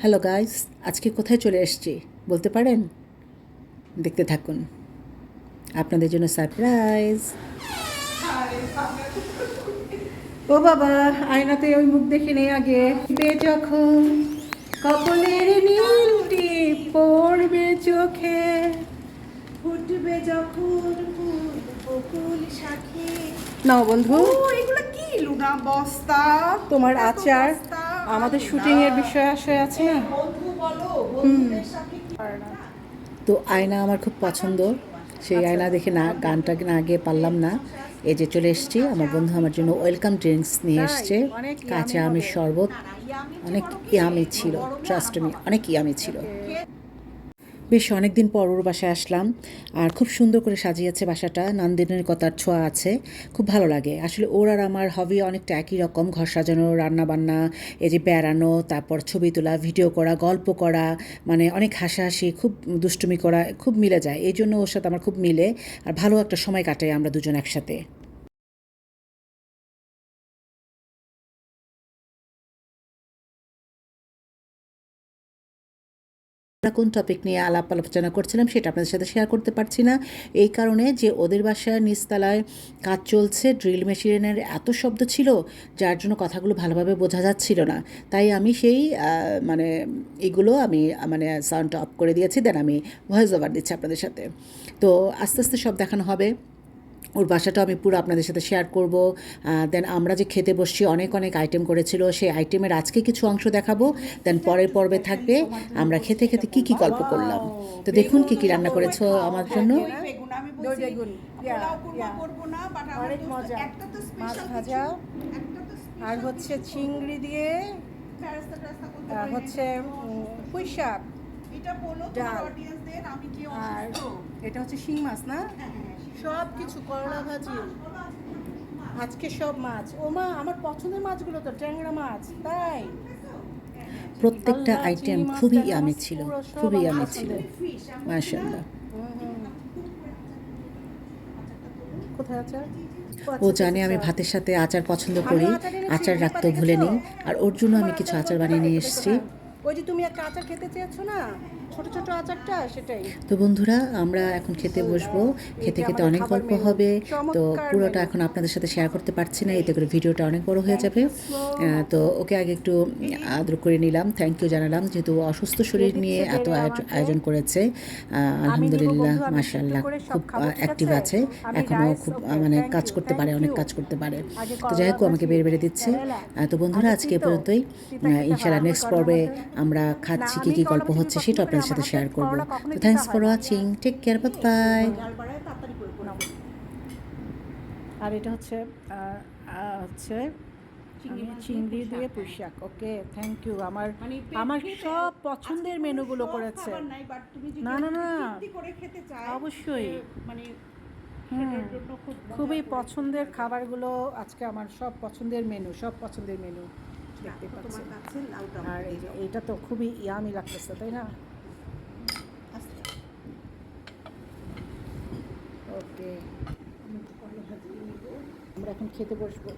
Hello guys আজকে কোথায় চলে এসেছি বলতে পারেন? দেখতে থাকুন। আপনাদের জন্য সারপ্রাইজ। ও বাবা আয়নাতে ওই মুখ দেখে নেই আগে। যখন কপলের নীলটি পড়বে চোখে ফুটবে যখন ফুল বকুল শাখে। নাও বন্ধু। ও এগুলো কি? লুনা বস্তা তোমার আচার। আমাদের লুনা। শুটিং এর বিষয় আশয় আছে না? তো আয়না আমার খুব পছন্দ। সেই আয়না দেখে না গানটা না গিয়ে পারলাম না। এই যে চলে এসেছি আমার বন্ধু আমার জন্য ওয়েলকাম ড্রিঙ্কস নিয়ে এসছে। কাঁচা আমের শরবত। অনেক ইয়ামি ছিল ট্রাস্ট মি অনেক ইয়ামি ছিল। বেশ অনেক দিন পর ওর বাসায় আসলাম। আর খুব সুন্দর করে সাজিয়েছে বাসাটা। নান্দিনের কথার ছোঁয়া আছে। খুব ভালো লাগে। আসলে ওর আর আমার হবি অনেকটা একই রকম। ঘর সাজানো রান্না বান্না এই যে বেড়ানো, তারপর ছবি তোলা ভিডিও করা, গল্প করা মানে অনেক হাসাহাসি, খুব দুষ্টুমি করা, খুব মিলে যায়। এই জন্য ওর সাথে আমার খুব মিলে। আর ভালো একটা সময় কাটাই আমরা দুজন একসাথে। আমরা কোন টপিক নিয়ে আলাপ আলোচনা করছিলাম সেটা আপনাদের সাথে শেয়ার করতে পারছি না। এই কারণে যে ওদের বাসায় নিচতলায় কাজ চলছে ড্রিল মেশিনের এত শব্দ ছিল, যার জন্য কথাগুলো ভালোভাবে বোঝা যাচ্ছিল না। তাই আমি সেই মানে এগুলো আমি মানে সাউন্ডটা অফ করে দিয়েছি দেন আমি ভয়েস ওভার দিচ্ছি আপনাদের সাথে। তো আস্তে আস্তে সব দেখানো হবে। ওর বাসাটাও আমি পুরো আপনাদের সাথে শেয়ার করব। দেন আমরা যে খেতে বসছি, অনেক অনেক আইটেম করেছিল। সেই আইটেমের আজকে কিছু অংশ দেখাবো। দেন পরের পর্বে থাকবে আমরা খেতে খেতে কি কি গল্প করলাম। তো দেখুন কি কি রান্না করেছ আমার জন্য। আর হচ্ছে চিংড়ি দিয়ে হচ্ছে পুঁই শাক এটা বলো। তোমার অডিয়েন্সদের আমি কি অসুস্থ? এটা হচ্ছে শিং মাছ না? হ্যাঁ, হ্যাঁ, সব কিছু করলা ভাজি। আজকে সব মাছ। ও মা আমার পছন্দের মাছগুলো তো ট্যাংরা মাছ তাই? প্রত্যেকটা আইটেম খুবই ইয়ামি ছিল খুবই ইয়ামি ছিল হুম। কোথায় আচার? ও জানে আমি ভাতের সাথে আচার পছন্দ করি আচার রাখতেও ভুলে নিই। আর ওর জন্য আমি কিছু আচার বানিয়ে নিয়ে এসেছি। ওই যে তুমি একটা আচার খেতে চেয়েছো না? ছোট ছোট আচারটা সেটাই। তো বন্ধুরা আমরা এখন খেতে বসবো। খেতে খেতে অনেক গল্প হবে। তো পুরোটা এখন আপনাদের সাথে শেয়ার করতে পারছি না এতে করে ভিডিওটা অনেক বড় হয়ে যাবে। তো ওকে আগে একটু আদর করে নিলাম। থ্যাংক ইউ জানালাম যেহেতু অসুস্থ শরীর নিয়ে এত আয়োজ- আয়োজন করেছে। আলহামদুলিল্লাহ সব খুব অ্যাক্টিভ আছে? এখনও খুব মানে কাজ করতে পারে অনেক কাজ করতে পারে। তো যাই হোক আমাকে ভাজি, বেড়ে বেড়ে দিচ্ছে। তো বন্ধুরা আজকে পর্যন্তই। ইনশাআল্লাহ নেক্সট পর্বে আমরা খাচ্ছি কি কি গল্প হচ্ছে সেটা আপনাদের সাথে শেয়ার করব। তো thanks for watching take care bye now. আর এটা হচ্ছে হচ্ছে চিংড়ি দিয়ে চিংড়ি পুঁই শাক, ওকে থ্যাংক ইউ আমার মানে আমার সব পছন্দের মেনুগুলো করেছে। না, না, না। অবশ্যই। মানে খুবই। পছন্দের খাবারগুলো আজকে আমার সব পছন্দের মেনু সব পছন্দের মেনু দেখতে পাচ্ছি। আর এই যে এইটা তো খুবই ইয়ামি লাগতেছে তাই না আস্তে। ওকে আমরা এখন খেতে বসবো।